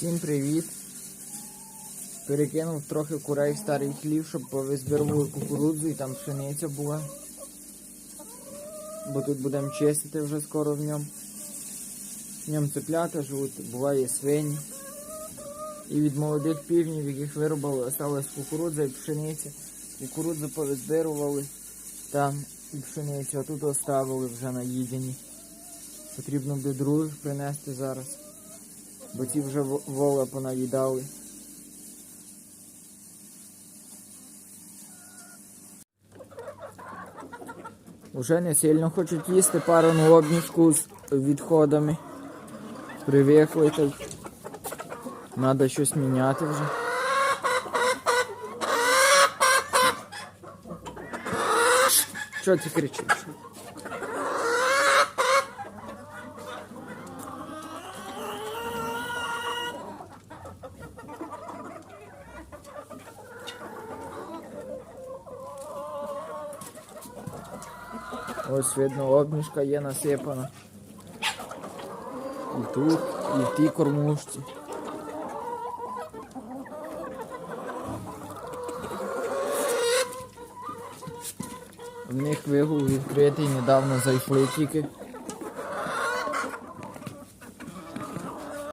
Всім привіт! Перекинув трохи курей в старий хлів, щоб повизбирували кукурудзу і там пшениця була. Бо тут будемо чистити вже скоро в ньому. В ньому цеплята живуть, буває свині. І від молодих півнів, яких виробили, осталась кукурудза і пшениця. Кукурудзу повизбирували там і пшеницю, а тут оставили вже наїдені. Потрібно буде других принести зараз. Бо ті вже во- вола понаїдали. Уже не сильно хочуть їсти парену обніжку з відходами. Привикли та й треба щось міняти вже. Що ти кричиш? Ось видно, обмішка є насипана. І тут, і в тій кормушці. В них вигул відкритий, недавно зайшли тільки.